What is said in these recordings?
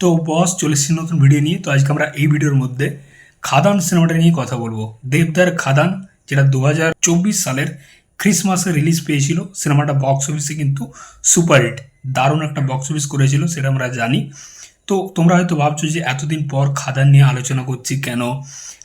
তো বস, চলে এসেছি নতুন ভিডিও নিয়ে। তো আজকে আমরা এই ভিডিওর মধ্যে খাদান সিনেমাটা নিয়ে কথা বলব। দেবদার খাদান, যেটা দু হাজার চব্বিশ সালের ক্রিসমাসে রিলিজ পেয়েছিল সিনেমাটা বক্স অফিসে কিন্তু সুপার হিট দারুণ একটা বক্স অফিস করেছিল, সেটা আমরা জানি। তো তোমরা হয়তো ভাবছ যে এতদিন পর খাদান নিয়ে আলোচনা করছি কেন?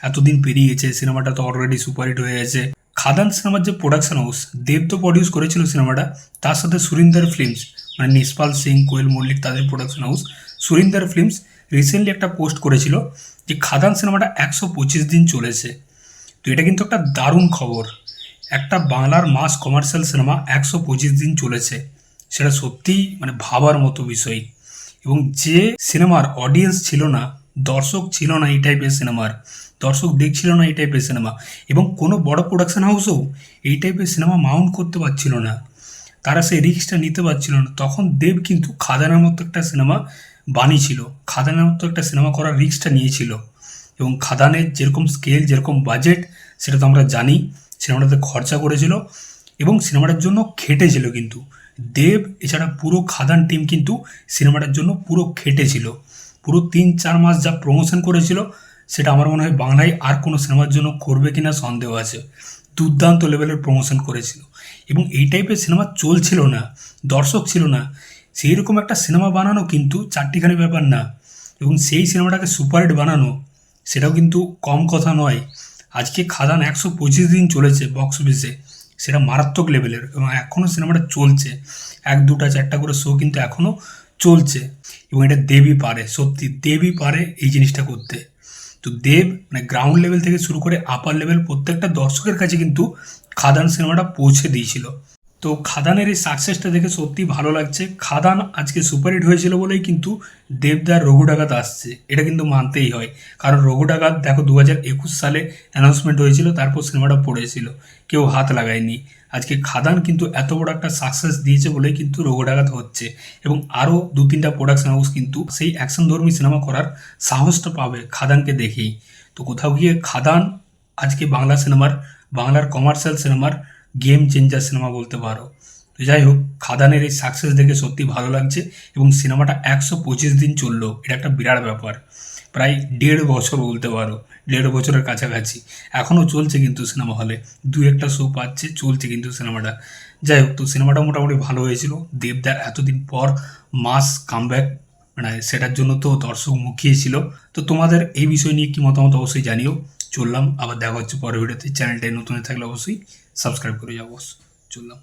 এতদিন পেরিয়ে গেছে সিনেমাটা তো অলরেডি সুপারহিট হয়ে গেছে। খাদান সিনেমার যে প্রোডাকশন হাউস দেব তো প্রডিউস করেছিল সিনেমাটা তার সাথে সুরিন্দর ফিল্মস মানে নিসপাল সিং, কোয়েল মল্লিক তাদের production house Surinder films recently একটা পোস্ট করেছিল যে খাদান সিনেমাটা একশো পঁচিশ দিন চলেছে। তো এটা কিন্তু একটা দারুণ খবর। একটা বাংলার মাস কমার্শিয়াল সিনেমা একশো পঁচিশ দিন চলেছে। সেটা সত্যিই মানে ভাবার মতো বিষয়। এবং যে সিনেমার অডিয়েন্স ছিল না, দর্শক ছিল না এই টাইপের সিনেমার, দর্শক দেখছিল না এই টাইপের সিনেমা, এবং কোনো বড় প্রোডাকশন হাউসও এই টাইপের সিনেমা মাউন্ট করতে পারছিল না। তারা সেই রিস্কটা নিতে পারছিল না। তখন দেব কিন্তু খাদানের মতো একটা সিনেমা বানিয়েছিল খাদানের মতো একটা সিনেমা করার রিস্কটা নিয়েছিল। এবং খাদানের যেরকম স্কেল যেরকম বাজেট সেটা তো আমরা জানি। সিনেমাটাতে খরচা করেছিল এবং সিনেমাটার জন্য খেটেছিল কিন্তু। দেব, এছাড়া পুরো খাদান টিম কিন্তু সিনেমাটার জন্য পুরো খেটেছিল। পুরো তিন, চার মাস যা প্রমোশন করেছিল, সেটা আমার মনে হয় বাংলায় আর কোনো সিনেমার জন্য করবে কিনা সন্দেহ আছে। দুর্দান্ত লেভেলের প্রমোশন করেছিল। এবং এই টাইপের সিনেমা চলছিল না, দর্শক ছিল না। সেই রকম একটা সিনেমা বানানো কিন্তু চারটিখানি ব্যাপার না। এবং সেই সিনেমাটাকে সুপারহিট বানানো, সেটাও কিন্তু কম কথা নয়। আজকে খাদান একশো পঁচিশ দিন চলেছে বক্স অফিসে সেটা মারাত্মক লেভেলের এবং এখনও সিনেমাটা চলছে। এক, দুটা, চারটা করে শো কিন্তু এখনও চলছে। এবং এটা দেবই পারে, সত্যি দেবই পারে এই জিনিসটা করতে। তো দেব মানে গ্রাউন্ড লেভেল থেকে শুরু করে আপার লেভেল প্রত্যেকটা দর্শকের কাছে কিন্তু খাদান সিনেমাটা পৌঁছে দিয়েছিল। তো খাদানের এই সাকসেসটা দেখে সত্যি ভালো লাগছে। খাদান আজকে সুপারহিট হয়েছিল বলেই কিন্তু দেবদার রঘু ডাকাত আসছে। এটা কিন্তু মানতেই হয়। কারণ রঘু ডাকাত দেখো দু হাজার একুশ সালে অ্যানাউন্সমেন্ট হয়েছিল, তারপর সিনেমাটা পড়েছিল। কেউ হাত লাগায়নি। আজকে খাদান কিন্তু এত বড় একটা সাকসেস দিয়েছে বলেই কিন্তু রঘু ডাকাত হচ্ছে। এবং আরও দু তিনটা প্রোডাকশন হাউস কিন্তু সেই অ্যাকশন ধর্মী সিনেমা করার সাহসটা পাবে খাদানকে দেখেই। তো কোথাও গিয়ে খাদান আজকে বাংলা সিনেমার, বাংলার কমার্শিয়াল সিনেমার গেম চেঞ্জার সিনেমা বলতে পারো। তো যাই হোক খাদানের এই সাকসেস দেখে সত্যি ভালো লাগছে এবং সিনেমাটা একশো পঁচিশ দিন চলল। এটা একটা বিরাট ব্যাপার। প্রায় দেড় বছর বলতে পারো, দেড় বছরের কাছাকাছি। এখনও চলছে কিন্তু সিনেমা হলে দু একটা শো পাচ্ছে, চলছে কিন্তু সিনেমাটা যাই হোক তো সিনেমাটা মোটামুটি ভালো হয়েছিল। দেবদার এতদিন পর মাস কামব্যাক মানে সেটার জন্য তো দর্শক মুখিয়েছিল। তো তোমাদের এই বিষয় নিয়ে কি মতামত অবশ্যই জানিও। চললাম। আবার দেখা হচ্ছে পরের ভিডিওতে। চ্যানেলটাই নতুন থাকলে অবশ্যই সাবস্ক্রাইব করে যাব চললাম।